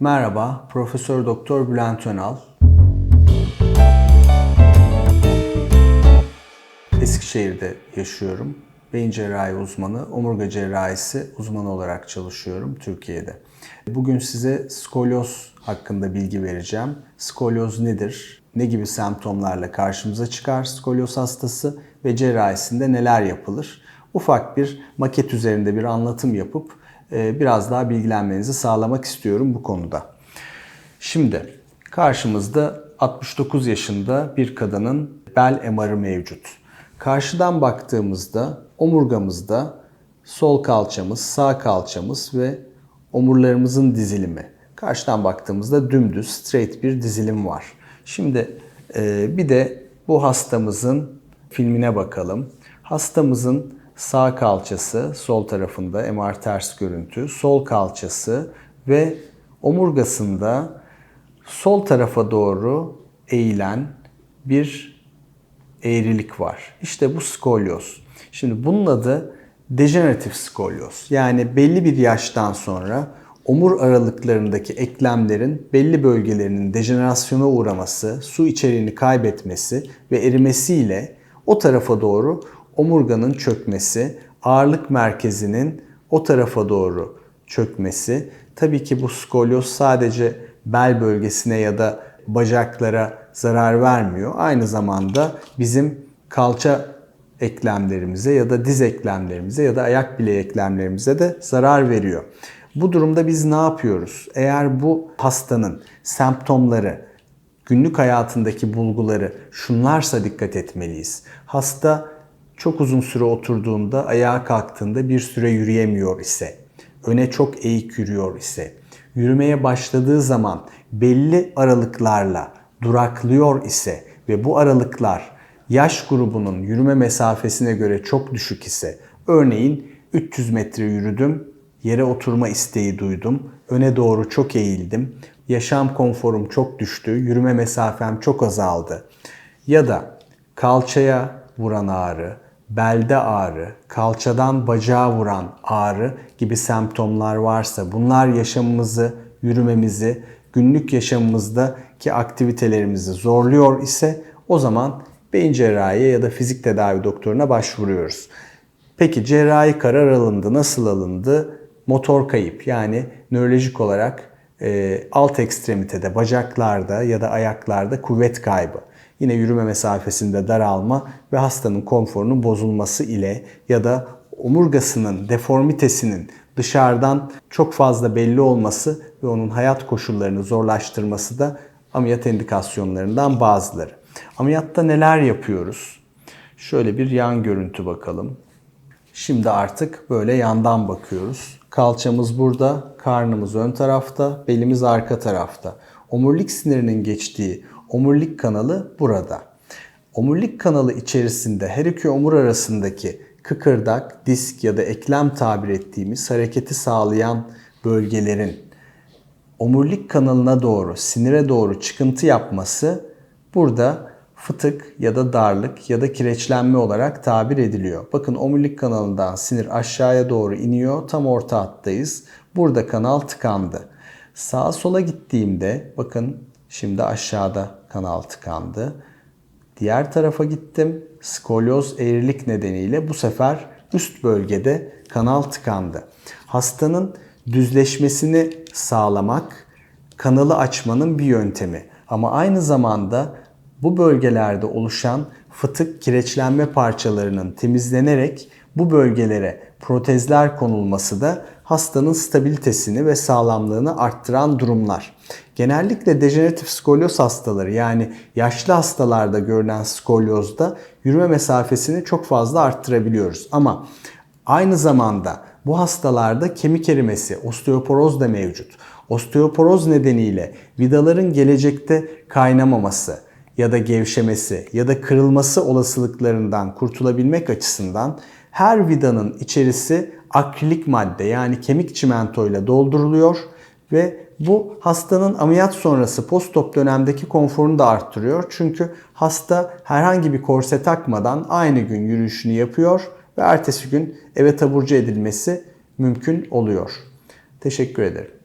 Merhaba, Profesör Doktor Bülent Önal. Eskişehir'de yaşıyorum. Beyin cerrahi uzmanı, omurga cerrahisi uzmanı olarak çalışıyorum Türkiye'de. Bugün size skolyoz hakkında bilgi vereceğim. Skolyoz nedir? Ne gibi semptomlarla karşımıza çıkar skolyoz hastası ve cerrahisinde neler yapılır? Ufak bir maket üzerinde bir anlatım yapıp biraz daha bilgilenmenizi sağlamak istiyorum bu konuda. Şimdi karşımızda 69 yaşında bir kadının bel MR'ı mevcut. Karşıdan baktığımızda omurgamızda sol kalçamız, sağ kalçamız ve omurlarımızın dizilimi. Karşıdan baktığımızda dümdüz, straight bir dizilim var. Şimdi e, bir de bu hastamızın filmine bakalım. Hastamızın sağ kalçası sol tarafında MR ters görüntü, sol kalçası ve omurgasında sol tarafa doğru eğilen bir eğrilik var. İşte bu skolyoz. Şimdi bunun adı dejeneratif skolyoz. Yani belli bir yaştan sonra omur aralıklarındaki eklemlerin belli bölgelerinin dejenerasyona uğraması, su içeriğini kaybetmesi ve erimesiyle o tarafa doğru omurganın çökmesi, ağırlık merkezinin o tarafa doğru çökmesi. Tabii ki bu skolyoz sadece bel bölgesine ya da bacaklara zarar vermiyor. Aynı zamanda bizim kalça eklemlerimize ya da diz eklemlerimize ya da ayak bileği eklemlerimize de zarar veriyor. Bu durumda biz ne yapıyoruz? Eğer bu hastanın semptomları, günlük hayatındaki bulguları şunlarsa dikkat etmeliyiz. Hasta çok uzun süre oturduğunda, ayağa kalktığında bir süre yürüyemiyor ise, öne çok eğik yürüyor ise, yürümeye başladığı zaman belli aralıklarla duraklıyor ise ve bu aralıklar yaş grubunun yürüme mesafesine göre çok düşük ise, örneğin 300 metre yürüdüm, yere oturma isteği duydum, öne doğru çok eğildim, yaşam konforum çok düştü, yürüme mesafem çok azaldı ya da kalçaya vuran ağrı, belde ağrı, kalçadan bacağa vuran ağrı gibi semptomlar varsa bunlar yaşamımızı, yürümemizi, günlük yaşamımızdaki aktivitelerimizi zorluyor ise o zaman beyin cerrahiye ya da fizik tedavi doktoruna başvuruyoruz. Peki cerrahi karar alındı. Nasıl alındı? Motor kayıp yani nörolojik olarak e, alt ekstremitede, bacaklarda ya da ayaklarda kuvvet kaybı yine yürüme mesafesinde daralma ve hastanın konforunun bozulması ile ya da omurgasının deformitesinin dışarıdan çok fazla belli olması ve onun hayat koşullarını zorlaştırması da ameliyat indikasyonlarından bazıları. Ameliyatta neler yapıyoruz? Şöyle bir yan görüntü bakalım. Şimdi artık böyle yandan bakıyoruz. Kalçamız burada, karnımız ön tarafta, belimiz arka tarafta. Omurilik sinirinin geçtiği omurilik kanalı burada. Omurilik kanalı içerisinde her iki omur arasındaki kıkırdak, disk ya da eklem tabir ettiğimiz hareketi sağlayan bölgelerin omurilik kanalına doğru, sinire doğru çıkıntı yapması burada fıtık ya da darlık ya da kireçlenme olarak tabir ediliyor. Bakın omurilik kanalından sinir aşağıya doğru iniyor. Tam orta hattayız. Burada kanal tıkandı. Sağa sola gittiğimde bakın şimdi aşağıda kanal tıkandı. Diğer tarafa gittim. Skolyoz eğrilik nedeniyle bu sefer üst bölgede kanal tıkandı. Hastanın düzleşmesini sağlamak kanalı açmanın bir yöntemi. Ama aynı zamanda bu bölgelerde oluşan fıtık kireçlenme parçalarının temizlenerek bu bölgelere protezler konulması da hastanın stabilitesini ve sağlamlığını arttıran durumlar. Genellikle dejeneratif skolyoz hastaları yani yaşlı hastalarda görülen skolyozda yürüme mesafesini çok fazla arttırabiliyoruz. Ama aynı zamanda bu hastalarda kemik erimesi, osteoporoz da mevcut. Osteoporoz nedeniyle vidaların gelecekte kaynamaması ya da gevşemesi ya da kırılması olasılıklarından kurtulabilmek açısından her vidanın içerisi akrilik madde yani kemik çimentoyla dolduruluyor ve bu hastanın ameliyat sonrası postop dönemdeki konforunu da arttırıyor. Çünkü hasta herhangi bir korse takmadan aynı gün yürüyüşünü yapıyor ve ertesi gün eve taburcu edilmesi mümkün oluyor. Teşekkür ederim.